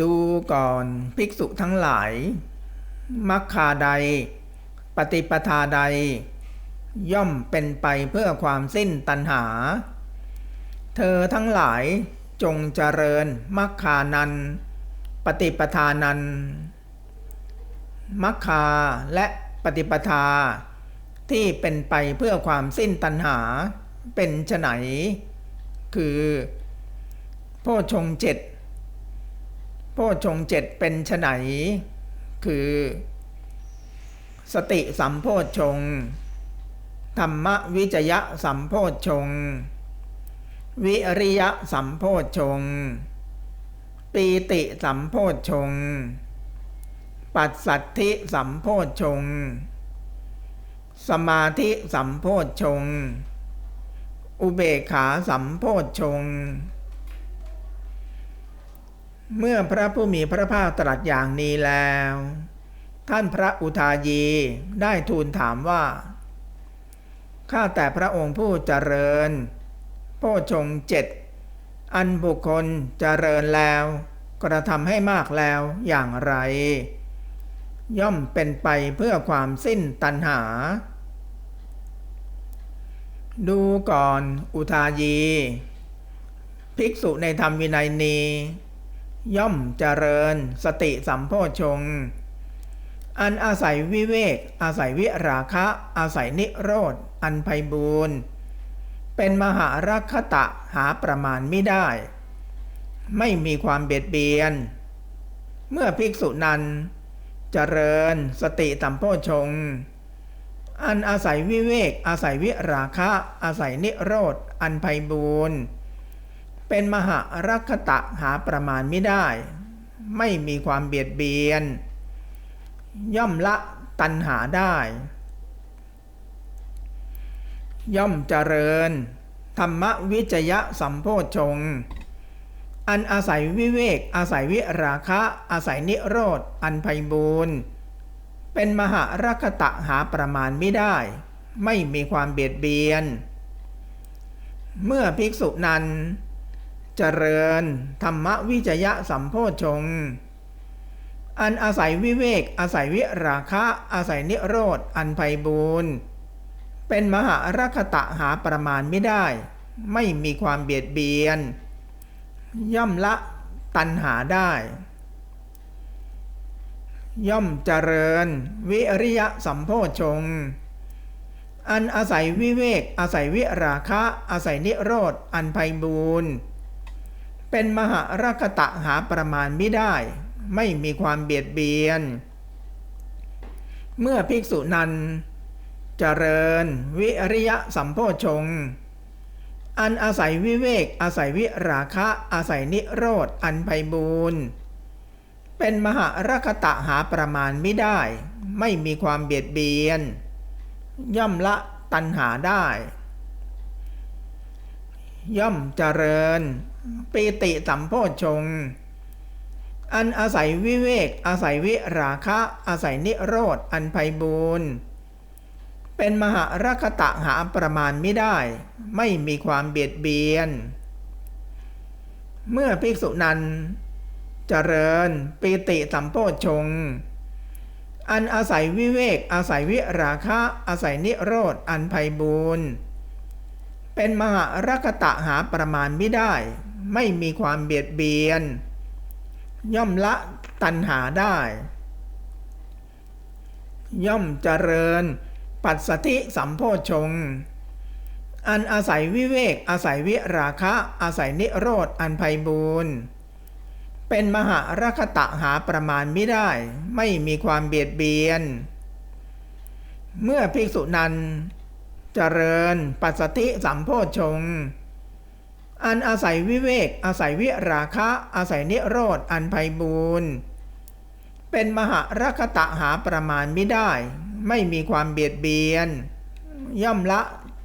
ดูก่อนภิกษุทั้งหลายมัคคาใด ปฏิปทาใด ย่อมเป็นไปเพื่อความสิ้นตัณหา เธอทั้งหลายจงเจริญมัคคานัน ปฏิปทานันมัคคาและปฏิปทา ที่เป็นไปเพื่อความสิ้นตัณหาเป็นไฉนคือ โพชงเจ็ด โพชงเจ็ดเป็นไฉนคือ สติสัมโพชงธรรมวิจยะสัมโพชง วิริยะสัมโพชง ปีติสัมโพชง ปัสสัทธิสัมโพชง สมาธิสัมโพชง อุเบกขาสัมโพชง เมื่อพระผู้มีพระภาคตรัสอย่างนี้แล้ว ท่านพระอุทายีได้ทูลถามว่า ข้าแต่พระองค์ผู้เจริญโพชงเจ็ดอันบุคคลเจริญแล้ว กระทำให้มากแล้วอย่างไร ย่อมเป็นไปเพื่อความสิ้นตัณหา ดูก่อนอุทายี ภิกษุในธรรมวินัยนี ย่อมเจริญสติสัมโพชง อันอาศัยวิเวก อาศัยวิราคะ อาศัยนิโรธ อันไพบูรณ์เป็นมหารัคตะหาประมาณไม่ได้ ไม่มีความเบียดเบียน เมื่อภิกษุนั้นเจริญสติสัมโพชง อันอาศัยวิเวก อาศัยวิราคะ อาศัยนิโรธ อันไพบูรณ์ เป็นมหารัคตะหาประมาณไม่ได้ ไม่มีความเบียดเบียน ย่อมละตัณหาได้ ย่อมเจริญ ธรรมวิจยะสัมโพชง อันอาศัยวิเวก อาศัยวิราคะ อาศัยนิโรธ อันไพบูรณ์เป็นมหารัคตะหาประมาณไม่ได้ ไม่มีความเบียดเบียน เมื่อภิกษุนั้น เจริญ ธรรมวิจยะสัมโพชง อันอาศัยวิเวก อาศัยวิราคะ อาศัยนิโรธ อันไพบูรณ์เป็นมหารัคตะหาประมาณไม่ได้ ไม่มีความเบียดเบียน ย่อมละตัณหาได้ ย่อมเจริญ วิริยะสัมโพชง อันอาศัยวิเวก อาศัยวิราคะ อาศัยนิโรธ อันไพบูรณ์ เป็นมหารัคตะหาประมาณไม่ได้ ไม่มีความเบียดเบียน เมื่อภิกษุนั้นเจริญ วิริยะสัมโพชง อันอาศัยวิเวก อาศัยวิราคะ อาศัยนิโรธ อันไพบูรณ์เป็นมหารัคตะหาประมาณไม่ได้ ไม่มีความเบียดเบียน ย่อมละตัณหาได้ ย่อมเจริญ ปีติสัมโพชง อันอาศัยวิเวก อาศัยวิราคะ อาศัยนิโรธ อันไพบูรณ์เป็นมหารัคตะหาประมาณไม่ได้ ไม่มีความเบียดเบียน เมื่อภิกษุนั้นเจริญปีติสัมโพชง อันอาศัยวิเวก อาศัยวิราคะ อาศัยนิโรธ อันไพบูรณ์เป็นมหารัคตะหาประมาณไม่ได้ ไม่มีความเบียดเบียน ย่อมละตัณหาได้ ย่อมเจริญ ปัสสติสัมโพชง อันอาศัยวิเวก อาศัยวิราคะ อาศัยนิโรธ อันไพบูรณ์เป็นมหารัคตะหาประมาณไม่ได้ ไม่มีความเบียดเบียน เมื่อภิกษุนั้นเจริญปัสสติสัมโพชง อันอาศัยวิเวก อาศัยวิราคะ อาศัยนิโรธ อันไพบูรณ์เป็นมหารัคตะหาประมาณไม่ได้ ไม่มีความเบียดเบียน ย่อมละ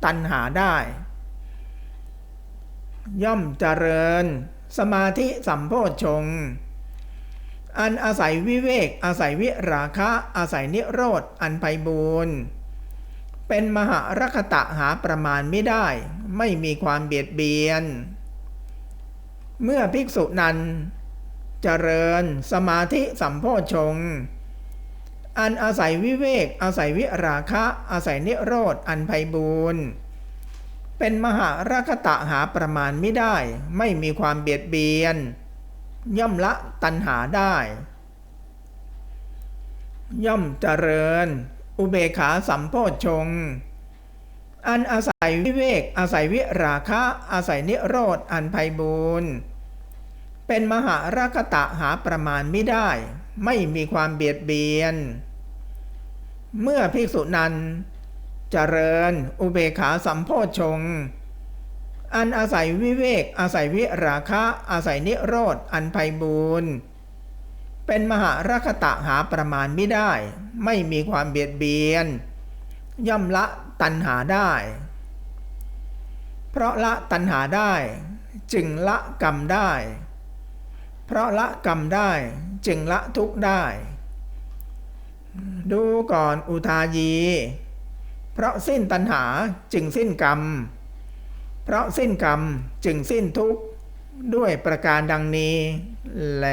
ตัณหาได้ ย่อมเจริญ สมาธิสัมโพชง อันอาศัยวิเวก อาศัยวิราคะ อาศัยนิโรธ อันไพบูรณ์ เป็นมหารคตะหาประมาณไม่ได้ ไม่มีความเบียดเบียน เมื่อภิกษุนั้นเเจริญสมาธิสัมโพชง อันอาศัยวิเวก อาศัยวิราคะ อาศัยนิโรธ อันไพบูรณ์เป็นมหาราคตะหาประมาณไม่ได้ ไม่มีความเบียดเบียน ย่อมละตัณหาได้ ย่อมเจริญ อุเบกขาสัมโพชง อันอาศัยวิเวก อาศัยวิราคะ อาศัยนิโรธ อันไพบูรณ์เป็นมหาราคตะหาประมาณไม่ได้ ไม่มีความเบียดเบียน เมื่อภิกษุนั้นเจริญอุเบกขาสัมโพชง อันอาศัยวิเวก อาศัยวิราคะ อาศัยนิโรธ อันไพบูรณ์ เป็นมหาราคตะหาประมาณไม่ได้ ไม่มีความเบียดเบียน ย่อมละตัณหาได้ เพราะละตัณหาได้ จึงละกรรมได้ เพราะละกรรมได้จึงละทุกข์ได้ ดูก่อนอุทายี เพราะสิ้นตัณหาจึงสิ้นกรรม เพราะสิ้นกรรมจึงสิ้นทุกข์ด้วยประการดังนี้แล